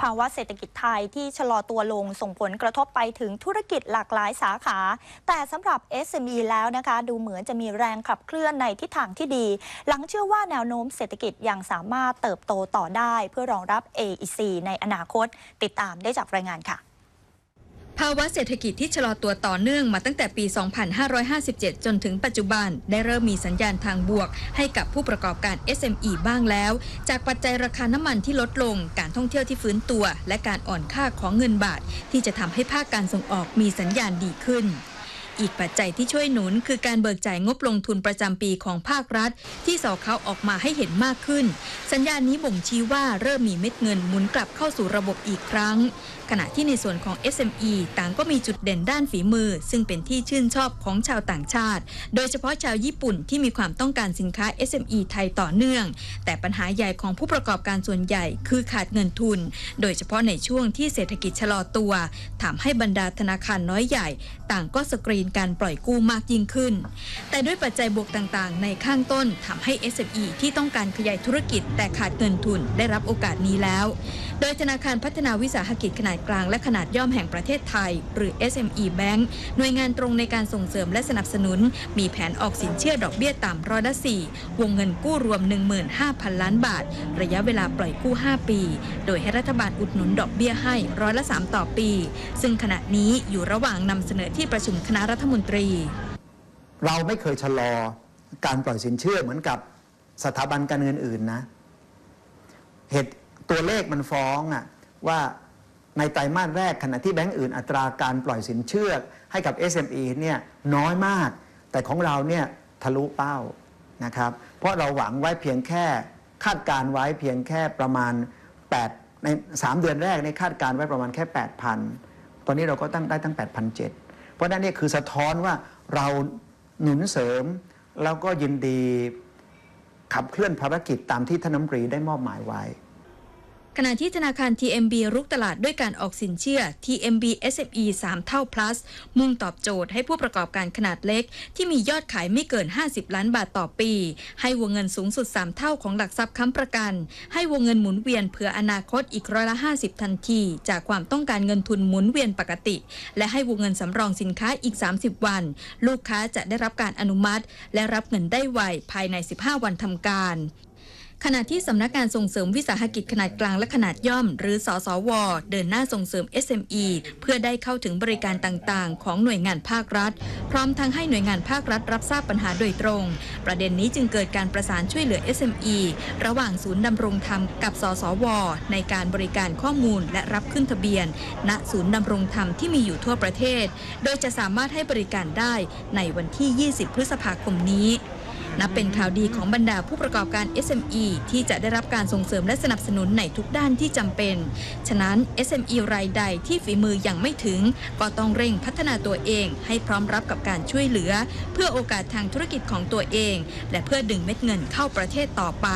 ภาวะเศรษฐกิจไทยที่ชะลอตัวลงส่งผลกระทบไปถึงธุรกิจหลากหลายสาขา แต่สำหรับ SME แล้วนะคะ ดูเหมือนจะมีแรงขับเคลื่อนในทิศทางที่ดี หลังเชื่อว่าแนวโน้มเศรษฐกิจยังสามารถเติบโตต่อได้ เพื่อรองรับ AEC ในอนาคต ติดตามได้จากรายงานค่ะ ภาวะเศรษฐกิจที่ชะลอตัวต่อเนื่องมาตั้งแต่ปี 2557 จนถึงปัจจุบัน ได้เริ่มมีสัญญาณทางบวก ให้กับผู้ประกอบการ SME บ้างแล้ว จากปัจจัยราคาน้ำมันที่ลดลง การท่องเที่ยวที่ฟื้นตัว และการอ่อนค่าของเงินบาท ที่จะทำให้ภาคการส่งออกมีสัญญาณดีขึ้น อีกปัจจัยที่ช่วยหนุนคือการเบิกจ่ายงบลงทุนประจำปีของภาครัฐ ที่สอเขาออกมาให้เห็นมากขึ้น สัญญาณนี้บ่งชี้ว่าเริ่มมีเม็ดเงินหมุนกลับเข้าสู่ระบบอีกครั้ง ขณะที่ในส่วนของ SME ต่างก็มีจุดเด่นด้านฝีมือ ซึ่งเป็นที่ชื่นชอบของชาวต่างชาติ โดยเฉพาะชาวญี่ปุ่นที่มีความต้องการสินค้า SME ไทยต่อเนื่อง แต่ปัญหาใหญ่ของผู้ประกอบการส่วนใหญ่คือขาดเงินทุน โดยเฉพาะในช่วงที่เศรษฐกิจชะลอตัวทำให้บรรดาธนาคารน้อยใหญ่ ต่างก็สกรีนการปล่อยกู้มากยิ่งขึ้น แต่ด้วยปัจจัยบวกต่างๆ ในข้างต้นทำให้ SME ที่ต้องการขยายธุรกิจแต่ขาดเงินทุนได้รับโอกาสนี้แล้ว โดยธนาคารพัฒนาวิสาหกิจขนาดกลางและขนาดย่อมแห่งประเทศไทย หรือ SME Bank หน่วยงานตรงในการส่งเสริมและสนับสนุน มีแผนออกสินเชื่อดอกเบี้ยต่ำร้อยละสี่วงเงินกู้รวม 15,000 ล้านบาท ระยะเวลาปล่อยกู้ 5 ปี โดยให้รัฐบาลอุดหนุนดอกเบี้ยให้ร้อยละ3ต่อปี ซึ่งขณะนี้อยู่ระหว่างนำเสนอที่ประชุมคณะรัฐมนตรี เราไม่เคยชะลอการปล่อยสินเชื่อเหมือนกับสถาบันการเงินอื่นนะเหตุตัวเลขมันฟ้องอะว่าในไตรมาสแรกขณะที่แบงก์อื่นอัตราการปล่อยสินเชื่อให้กับ SME เนี่ยน้อยมาก แต่ของเราเนี่ยทะลุเป้านะครับ เพราะเราหวังไว้เพียงแค่คาดการไว้เพียงแค่ประมาณ 8 ใน 3 เดือนแรกในคาดการไว้ประมาณแค่ 8,000 ตอนนี้เราก็ตั้งได้ตั้ง8,700 เพราะนั่นนี่คือสะท้อนว่าเราหนุนเสริม แล้วก็ยินดีขับเคลื่อนภารกิจตามที่ท่านน้ำตรีได้มอบหมายไว้ ขณะที่ธนาคาร TMB รุกตลาดด้วยการออกสินเชื่อ TMB SME 3 เท่า plus มุ่งตอบโจทย์ให้ผู้ประกอบการขนาดเล็ก ที่มียอดขายไม่เกิน 50 ล้านบาทต่อปี ให้วงเงินสูงสุด 3 เท่าของหลักทรัพย์ค้ำประกัน ให้วงเงินหมุนเวียนเผื่ออนาคตอีกร้อยละ 50 ทันที จากความต้องการเงินทุนหมุนเวียนปกติ และให้วงเงินสำรองสินค้าอีก 30 วัน ลูกค้าจะได้รับการอนุมัติ และรับเงินได้ไวภายใน 15 วันทำการ ขณะที่สำนักงานส่งเสริมวิสาหกิจขนาดกลางและขนาดย่อม หรือสสว เดินหน้าส่งเสริม SME เพื่อได้เข้าถึงบริการต่างๆ ของหน่วยงานภาครัฐ พร้อมทั้งให้หน่วยงานภาครัฐรับทราบปัญหาโดยตรง ประเด็นนี้จึงเกิดการประสานช่วยเหลือ SME ระหว่างศูนย์ดำรงธรรมกับสสว ในการบริการข้อมูลและรับขึ้นทะเบียน ณศูนย์ดำรงธรรมที่มีอยู่ทั่วประเทศ โดยจะสามารถให้บริการได้ในวันที่ 20 พฤษภาคมนี้ นับเป็นข่าวดีของบรรดาผู้ประกอบการ SME ที่จะได้รับการส่งเสริมและสนับสนุนในทุกด้านที่จำเป็น ฉะนั้น SME รายใดที่ฝีมือยังไม่ถึง ก็ต้องเร่งพัฒนาตัวเอง ให้พร้อมรับกับการช่วยเหลือ เพื่อโอกาสทางธุรกิจของตัวเอง และเพื่อดึงเม็ดเงินเข้าประเทศต่อไป